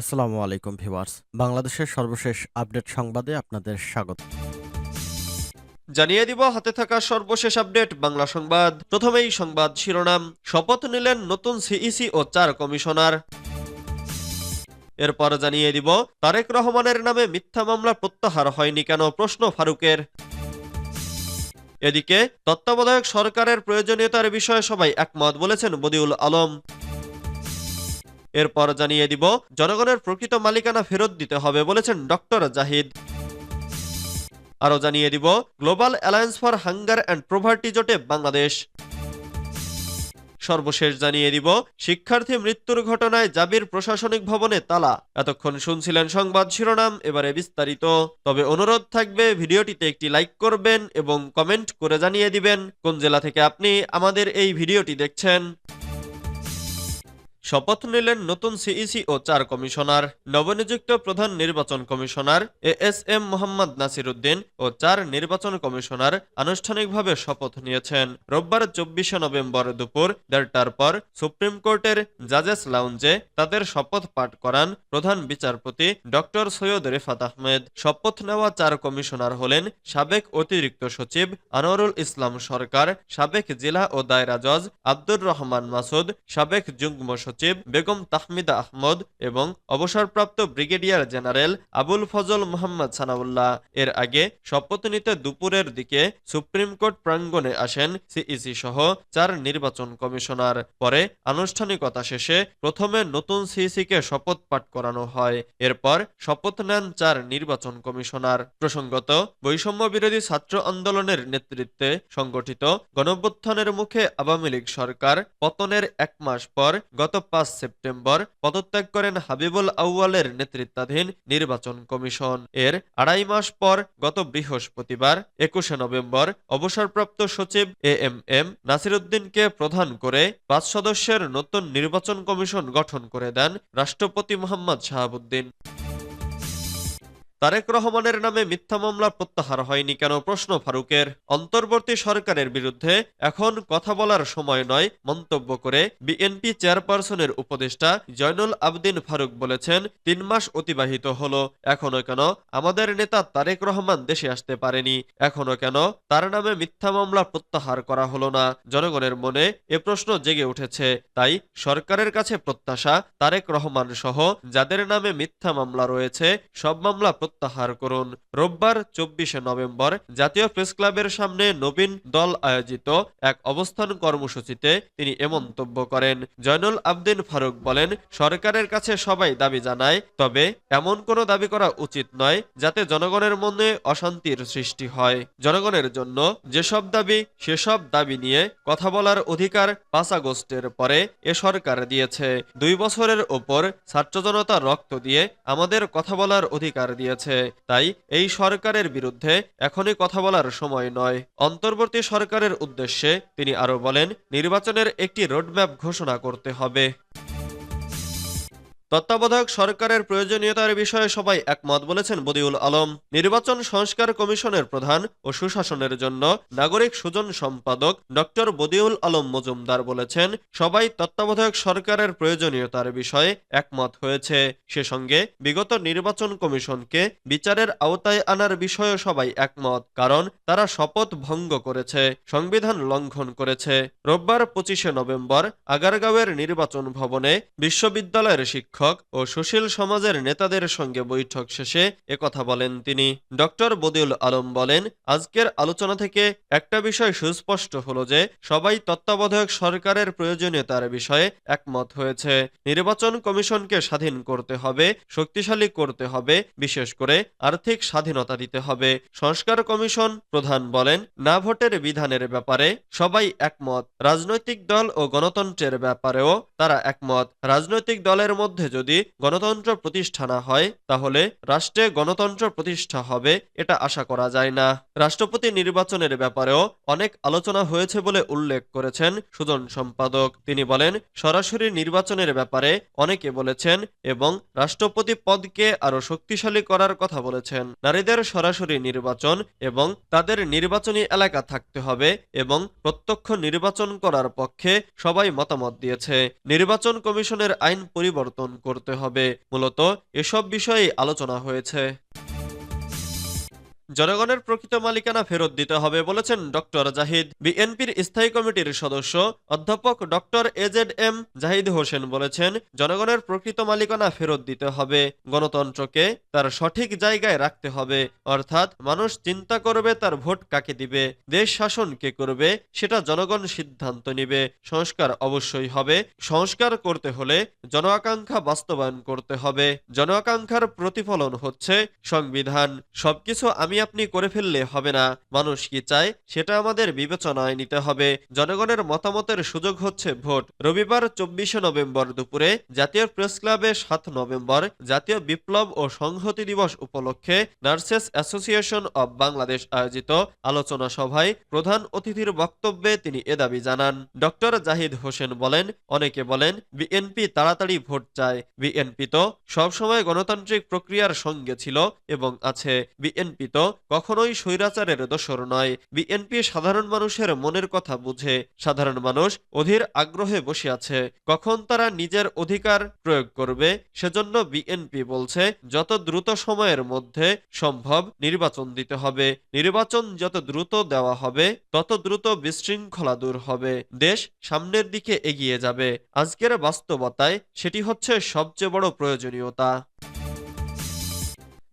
আসসালামু আলাইকুম, ভিউয়ার্স। বাংলাদেশের সর্বশেষ আপডেট সংবাদে আপনাদের স্বাগত। জানিয়ে দিব, হাতে থাকা সর্বশেষ আপডেট, বাংলা সংবাদ। প্রথমেই সংবাদ শিরোনাম, শপথ নিলেন নতুন সিইসি ও চার কমিশনার। এরপর জানিয়ে দিব, তারেক রহমানের নামে মিথ্যা মামলা প্রত্যাহার হয়নি কেন প্রশ্ন ফারুকের। এদিকে তত্ত্বাবধায়ক সরকারের প্রয়োজনীয়তার বিষয়ে সবাই একমত বলেছেন বদিউল আলম। এরপর জানিয়ে দিব, জনগণের প্রকৃত মালিকানা ফেরত দিতে হবে বলেছেন ডক্টর জাহিদ। আরও জানিয়ে দিব, global alliance for hunger and poverty জোটে বাংলাদেশ। সর্বশেষ জানিয়ে দিব, শিক্ষার্থী মৃত্যুর ঘটনায় জাবির প্রশাসনিক ভবনে তালা। এতক্ষণ শুনছিলেন সংবাদ শিরোনাম, এবারে বিস্তারিত। তবে অনুরোধ থাকবে, ভিডিওটিতে একটি লাইক করবেন এবং কমেন্ট করে জানিয়ে দিবেন, কোন জেলা থেকে আপনি আমাদের এই ভিডিওটি দেখছেন। শপথ নিলেন নতুন সিইসি ও চার কমিশনার, নবনিযুক্ত প্রধান নির্বাচন commissioner A S M Mohammad Nasir Uddin ও চার নির্বাচন কমিশনার আনুষ্ঠানিকভাবে শপথ নিয়েছেন। রোববার চব্বিশে নভেম্বর দুপুর দেড়টার পর সুপ্রিম কোর্টের জাজেস লাউঞ্জে তাদের শপথ পাঠ করান প্রধান বিচারপতি ডক্টর সৈয়দ রেফাত আহমেদ। শপথ নেওয়া চার কমিশনার হলেন সাবেক অতিরিক্ত সচিব আনোয়ারুল ইসলাম সরকার, সাবেক জেলা ও দায়রা জজ আব্দুর রহমান মাসুদ, সাবেক যুগ্ম সচিব বেগম তাহমিদা আহমদ এবং অবসরপ্রাপ্ত ব্রিগেডিয়ার জেনারেল আবুল ফজল মোহাম্মদ সানাউল্লাহ। এর আগে শপথ নিতে দুপুরের দিকে সুপ্রিম কোর্ট প্রাঙ্গণে আসেন সিইসি সহ চার নির্বাচন কমিশনার। পরে আনুষ্ঠানিকতা শেষে প্রথমে নতুন সিইসিকে শপথ পাঠ করানো হয়। এরপর শপথ নেন চার নির্বাচন কমিশনার। প্রসঙ্গত, বৈষম্য বিরোধী ছাত্র আন্দোলনের নেতৃত্বে সংগঠিত গণভ্যুত্থানের মুখে আওয়ামী লীগ সরকার পতনের এক মাস পর গত পাঁচ সেপ্টেম্বর পদত্যাগ করেন হাবিবুল আউয়ালের নেতৃত্বাধীন নির্বাচন কমিশন। এর আড়াই মাস পর গত বৃহস্পতিবার, একুশে নভেম্বর, অবসরপ্রাপ্ত সচিব এ এম এম নাসিরুদ্দিনকে প্রধান করে পাঁচ সদস্যের নতুন নির্বাচন কমিশন গঠন করে দেন রাষ্ট্রপতি মোহাম্মদ শাহাবুদ্দিন। তারেক রহমানের নামে মিথ্যা মামলা প্রত্যাহার হয়নি কেন প্রশ্ন ফারুকের। অন্তর্বর্তী সরকারের বিরুদ্ধে এখন কথা বলার সময় নয়, মন্তব্য করে বিএনপি চেয়ারপারসনের উপদেষ্টা জয়নুল আবদিন ফারুক বলেছেন, তিন মাস অতিবাহিত হলো। এখনও কেন? আমাদের নেতা তারেক রহমান দেশে আসতে পারেনি। এখনও কেন? তার নামে মিথ্যা মামলা প্রত্যাহার করা হলো না। জনগণের মনে এ প্রশ্ন জেগে উঠেছে। তাই সরকারের কাছে প্রত্যাশা, তারেক রহমান সহ যাদের নামে মিথ্যা মামলা রয়েছে, সব মামলা প্রত্যাহার করুন। রোববার, চব্বিশে নভেম্বর, জাতীয় প্রেস ক্লাবের সামনে নবীন দল আয়োজিত এক অবস্থান কর্মসূচিতে তিনি এ মন্তব্য করেন। জয়নুল আবদিন ফারুক বলেন, সরকারের কাছে সবাই দাবি জানায়, তবে এমন কোনো দাবি করা উচিত নয় যাতে জনগণের মনে অশান্তির সৃষ্টি হয়। জনগণের জন্য যেসব দাবি, সেসব দাবি নিয়ে কথা বলার অধিকার পাঁচ আগস্টের পরে এ সরকার দিয়েছে। দুই বছরের ওপর ছাত্র জনতা রক্ত দিয়ে আমাদের কথা বলার অধিকার দিয়েছে। তাই এই সরকারের বিরুদ্ধে এখনই কথা বলার সময় নয়। অন্তর্বর্তী সরকারের উদ্দেশ্যে তিনি আরও বলেন, নির্বাচনের একটি রোডম্যাপ ঘোষণা করতে হবে। তত্ত্বাবধায়ক সরকারের প্রয়োজনীয়তার বিষয়ে সবাই একমত বলেছেন বদিউল আলম। নির্বাচন সংস্কার কমিশনের প্রধান ও সুশাসনের জন্য নাগরিক সুজন সম্পাদক ডক্টর বদিউল আলম মজুমদার বলেছেন, সবাই তত্ত্বাবধায়ক সরকারের প্রয়োজনীয়তার বিষয়ে একমত হয়েছে। সে সঙ্গে বিগত নির্বাচন কমিশনকে বিচারের আওতায় আনার বিষয়ে সবাই একমত, কারণ তারা শপথ ভঙ্গ করেছে, সংবিধান লঙ্ঘন করেছে। রোববার পঁচিশে নভেম্বর আগারগাঁওয়ের নির্বাচন ভবনে বিশ্ববিদ্যালয়ের শিক্ষক ও সুশীল সমাজের নেতাদের সঙ্গে বৈঠক শেষে একথা বলেন তিনি। ডক্টর বদিউল আলম বলেন, আজকের আলোচনা থেকে একটা বিষয় সুস্পষ্ট হলো যে, সবাই তত্ত্বাবধায়ক সরকারের প্রয়োজনীয়তার বিষয়ে একমত হয়েছে। নির্বাচন কমিশনকে স্বাধীন করতে হবে, শক্তিশালী করতে হবে, বিশেষ করে আর্থিক স্বাধীনতা দিতে হবে। সংস্কার কমিশন প্রধান বলেন, না ভোটের বিধানের ব্যাপারে সবাই একমত। রাজনৈতিক দল ও গণতন্ত্রের ব্যাপারেও তারা একমত। রাজনৈতিক দলের মধ্যে যদি গণতন্ত্র প্রতিষ্ঠা না হয়, তাহলে রাষ্ট্রে গণতন্ত্র প্রতিষ্ঠা হবে এটা আশা করা যায় না। রাষ্ট্রপতি নির্বাচনের ব্যাপারেও অনেক আলোচনা হয়েছে বলে উল্লেখ করেছেন সুজন সম্পাদক। তিনি বলেন, সরাসরি নির্বাচনের ব্যাপারে অনেকে বলেছেন এবং রাষ্ট্রপতি পদকে আরও শক্তিশালী করার কথা বলেছেন। নারীদের সরাসরি নির্বাচন এবং তাদের নির্বাচনী এলাকা থাকতে হবে এবং প্রত্যক্ষ নির্বাচন করার পক্ষে সবাই মতামত দিয়েছে। নির্বাচন কমিশনের আইন পরিবর্তন করতে হবে। মূলত এসব বিষয়ে আলোচনা হয়েছে। জনগণের প্রকৃত মালিকানা ফেরত দিতে হবে বলেছেন ডক্টর জাহিদ। বিএনপির স্থায়ী কমিটির সদস্য অধ্যাপক doctor AZ M Zahid Hossain বলেছেন, জনগণের প্রকৃত মালিকানা ফেরত দিতে হবে, গণতন্ত্রকে তার সঠিক জায়গায় রাখতে হবে, অর্থাৎ মানুষ চিন্তা করবে তার ভোট কাকে দিবে, দেশ শাসন কে করবে, সেটা জনগণ সিদ্ধান্ত নিবে, সংস্কার অবশ্যই হবে, সংস্কার করতে হলে জন আকাঙ্ক্ষা বাস্তবায়ন করতে হবে, জন আকাঙ্ক্ষার প্রতিফলন হচ্ছে সংবিধান। সবকিছু আমি আপনি করে ফেললে হবে না। মানুষ কি চায়? সেটা আমাদের বিবেচনায় নিতে হবে। জনগণের মতামতের সুযোগ হচ্ছে ভোট। রবিবার চব্বিশে নভেম্বর দুপুরে জাতীয় প্রেস ক্লাবে সাত নভেম্বর জাতীয় বিপ্লব ও সংহতি দিবস উপলক্ষে নার্সেস অ্যাসোসিয়েশন অব বাংলাদেশ আয়োজিত আলোচনা সভায় প্রধান অতিথির বক্তব্যে তিনি এ দাবি জানান। ডক্টর জাহিদ হোসেন বলেন, অনেকে বলেন, বিএনপি তাড়াতাড়ি ভোট চায়। বিএনপি তো সবসময় গণতান্ত্রিক প্রক্রিয়ার সঙ্গে ছিল এবং আছে। বিএনপি তো কখনোই স্বৈরাচারের দোসর নয়। বিএনপি সাধারণ মানুষের মনের কথা বুঝে। সাধারণ মানুষ অধীর আগ্রহে বসে আছে। কখন তারা নিজের অধিকার প্রয়োগ করবে, সেজন্য বিএনপি বলছে, যত দ্রুত সময়ের মধ্যে সম্ভব নির্বাচন দিতে হবে। নির্বাচন যত দ্রুত দেওয়া হবে, তত দ্রুত বিশৃঙ্খলা দূর হবে। দেশ সামনের দিকে এগিয়ে যাবে। আজকের বাস্তবতায় সেটি হচ্ছে সবচেয়ে বড় প্রয়োজনীয়তা।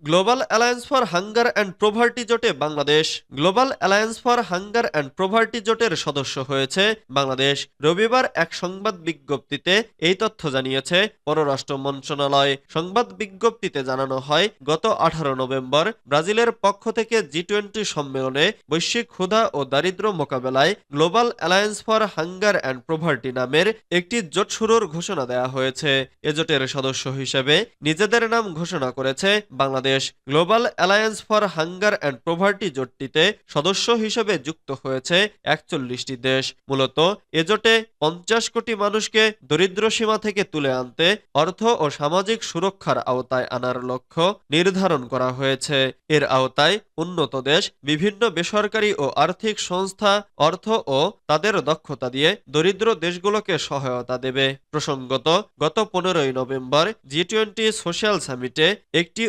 Global alliance for hunger and poverty জোটে Bangladesh. Global alliance for hunger and poverty জোটের সদস্য হয়েছে বাংলাদেশ। রবিবার এক সংবাদ বিজ্ঞপ্তিতে এই তথ্য জানিয়েছে পররাষ্ট্র মন্ত্রণালয়। সংবাদ বিজ্ঞপ্তিতে জানানো হয়, গত আঠারো নভেম্বর ব্রাজিলের পক্ষ থেকে জি টোয়েন্টি সম্মেলনে বৈশ্বিক ক্ষুধা ও দারিদ্র মোকাবেলায় global alliance for hunger and poverty নামের একটি জোট শুরুর ঘোষণা দেওয়া হয়েছে। এ জোটের সদস্য হিসেবে নিজেদের নাম ঘোষণা করেছে Bangladesh. Global alliance for hunger and poverty জোটটিতে সদস্য হিসেবে যুক্ত হয়েছে একচল্লিশটি দেশ। মূলত এ জোটে পঞ্চাশ কোটি মানুষকে দরিদ্র সীমা থেকে তুলে আনতে অর্থ ও সামাজিক সুরক্ষার আওতায় আনার লক্ষ্য নির্ধারণ করা হয়েছে। এর আওতায় উন্নত দেশ, বিভিন্ন বেসরকারি ও আর্থিক সংস্থা অর্থ ও তাদের দক্ষতা দিয়ে দরিদ্র দেশগুলোকে সহায়তা দেবে। প্রসঙ্গত, গত পনেরোই নভেম্বর জি টোয়েন্টি সোশ্যাল সামিটে একটি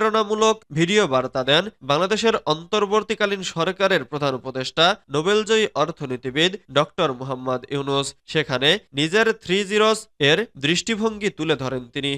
অনুপ্রেরণামূলক ভিডিও বার্তা দেন বাংলাদেশের অন্তর্বর্তীকালীন সরকারের প্রধান উপদেষ্টা, নোবেলজয়ী অর্থনীতিবিদ ডক্টর মোহাম্মদ ইউনুস। সেখানে নিজের থ্রি জিরোস এর দৃষ্টিভঙ্গি তুলে ধরেন তিনি।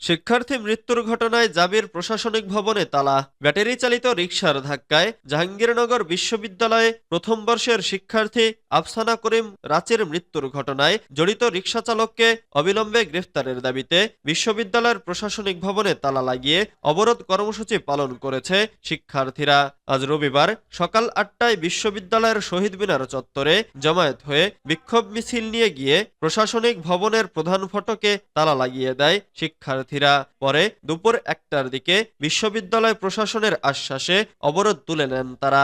শিক্ষার্থী মৃত্যুর ঘটনায় জাবির প্রশাসনিক ভবনে তালা, ব্যাটারি চালিত রিক্সার ধাক্কায় জাহাঙ্গীরনগর বিশ্ববিদ্যালয়ে প্রথম বর্ষের শিক্ষার্থী আফসানা করিম রাচের মৃত্যুর ঘটনায় জড়িত রিক্সা চালককে অবিলম্বে গ্রেফতারের দাবিতে বিশ্ববিদ্যালয়ের প্রশাসনিক ভবনে তালা লাগিয়ে অবরোধ কর্মসূচি পালন করেছে শিক্ষার্থীরা। আজ রবিবার সকাল আটটায় বিশ্ববিদ্যালয়ের শহীদ মিনার চত্বরে জমায়েত হয়ে বিক্ষোভ মিছিল নিয়ে গিয়ে প্রশাসনিক ভবনের প্রধান ফটকে তালা লাগিয়ে দেয় শিক্ষার্থীরা। পরে দুপুর একটার দিকে বিশ্ববিদ্যালয় প্রশাসনের আশ্বাসে অবরোধ তুলে নেন তারা।